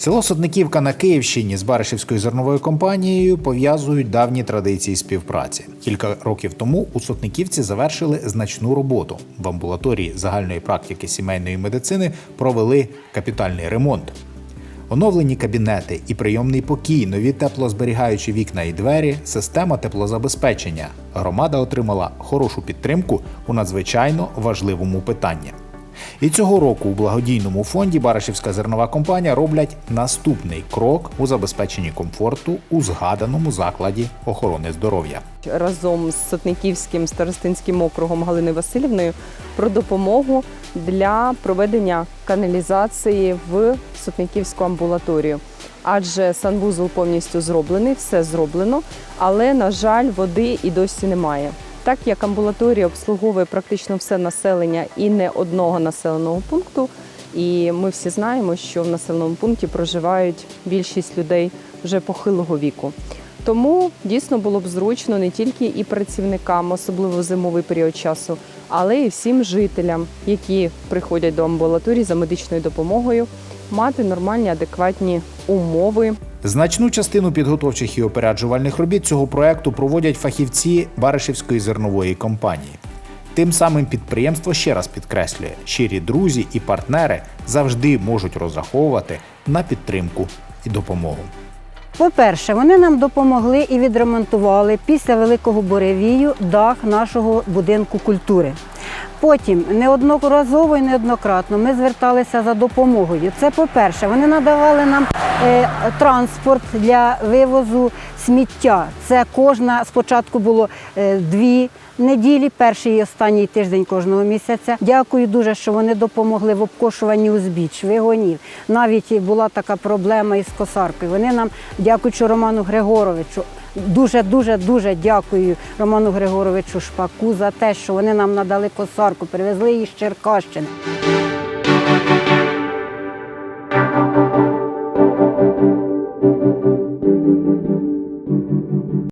Село Сотниківка на Київщині з Баришівською зерновою компанією пов'язують давні традиції співпраці. Кілька років тому у Сотниківці завершили значну роботу. В амбулаторії загальної практики сімейної медицини провели капітальний ремонт. Оновлені кабінети і прийомний покій, нові теплозберігаючі вікна і двері, система теплозабезпечення. Громада отримала хорошу підтримку у надзвичайно важливому питанні. І цього року у благодійному фонді Барашівська зернова компанія роблять наступний крок у забезпеченні комфорту у згаданому закладі охорони здоров'я. разом з Сотниківським старостинським округом Галиною Васильівною про допомогу для проведення каналізації в Сотниківську амбулаторію. Адже санвузол повністю зроблений, все зроблено, але, на жаль, води і досі немає. Так як амбулаторія обслуговує практично все населення і не одного населеного пункту, і ми всі знаємо, що в населеному пункті проживають більшість людей вже похилого віку. Тому дійсно було б зручно не тільки і працівникам, особливо в зимовий період часу, але і всім жителям, які приходять до амбулаторії за медичною допомогою, мати нормальні адекватні умови Значну частину підготовчих і опереджувальних робіт цього проекту проводять фахівці Баришівської зернової компанії. Тим самим підприємство ще раз підкреслює, щирі друзі і партнери завжди можуть розраховувати на підтримку і допомогу. По-перше, вони нам допомогли і відремонтували після великого буревію дах нашого будинку культури. Потім неодноразово і неоднократно ми зверталися за допомогою. Це по-перше, вони надавали нам е, транспорт для вивозу сміття. Це кожна спочатку було е, дві неділі, перший і останній тиждень кожного місяця. Дякую дуже, що вони допомогли в обкошуванні узбіч, вигонів. Навіть була така проблема із косаркою. Вони нам, дякуючи Роману Григоровичу, Дуже дуже дуже дякую Роману Григоровичу Шпаку за те, що вони нам надали косарку, привезли її з Черкащини.